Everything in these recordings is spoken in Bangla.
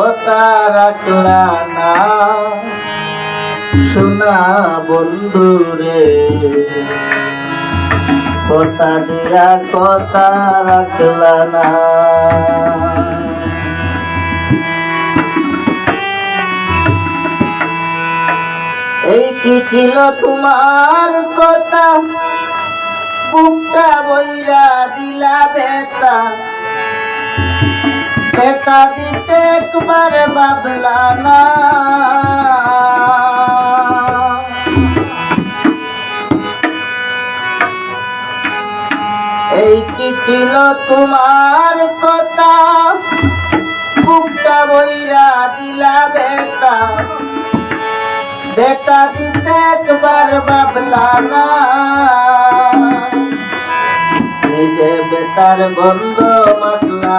কথা রাখলা না। শোনা বন্ধু রে, কথা দিয়া কথা রাখলা না। এই কি ছিল তোমার কথা? বুকটা বইরা দিলা বেতা বেতা দিতে একবার ভাবলা না। এই কি ছিল তোমার কথা? বুকটা বইরা দিলা বেতা বেটা দিতে একবার ভাবলা না। নিজে বেটার গন্ধ মাতলা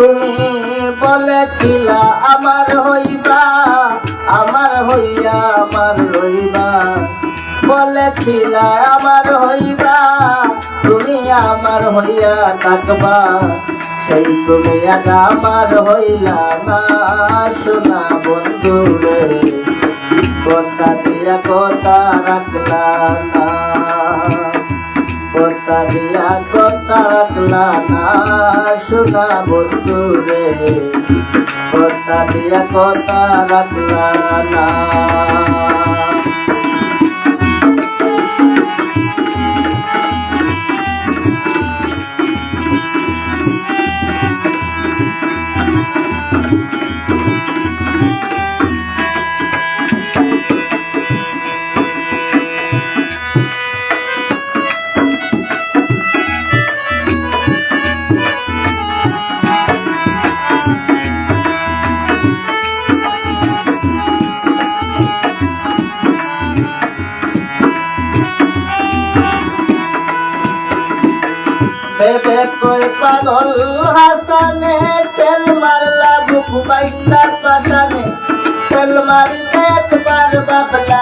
তুমি বলেছিলা, আমার হইবা, আমার হইয়া আমার রইবা। বলেছিলা, আমার হইবা, তুমি আমার হইয়া থাকবা। সেই তুমি আজ আমার হইলা না, শোনা বন্ধু রে কথা দিয়া কথা রাখলা না। দিয়া কথা রাখলা না শোনা বন্ধু রে। কথা কথা রাখলা ভেবে কই পাগল হাসানে সেল মারলা বুক বাইন্দা পাশানে। সেল মারিতে একবার বাবলা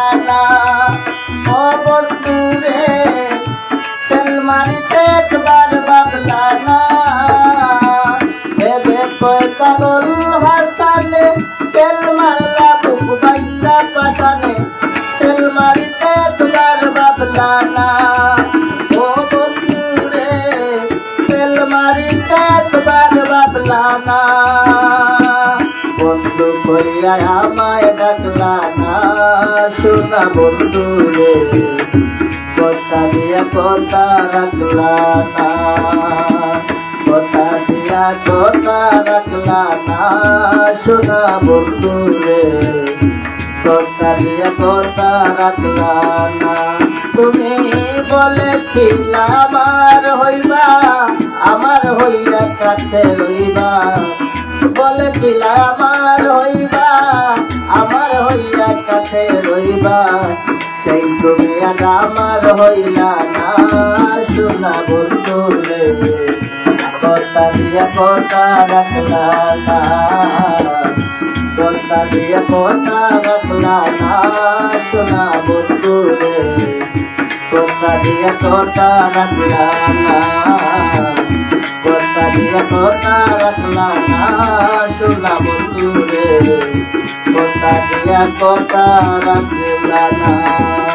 না। বন্ধু করিয়া আমায় ডাকলা না। শোনা বন্ধু রে, কথা দিয়া কথা রাখলা না। কথা দিয়া কথা রাখলা না। শোনা বন্ধু রে। দিয়া কথা রাখলা না। তুমি বলেছিলা আমার হইবা, আমার হইয়া কাছে রইবা। বলেছিলা আমার হইবা, আমার হইয়া কাছে রইবা। সেই তুমি আজ আমার হইলা না শোনা বন্ধু কথা দিয়া কথা রাখলা না। কথা দিয়ে কথা রাখলা না শোনা বন্ধু রে। কথা দিয়ে কথা রাখলা না। কথা দিয়ে কথা রাখলা না শোনা বন্ধু কথা দিয়ে কথা রাখলা না।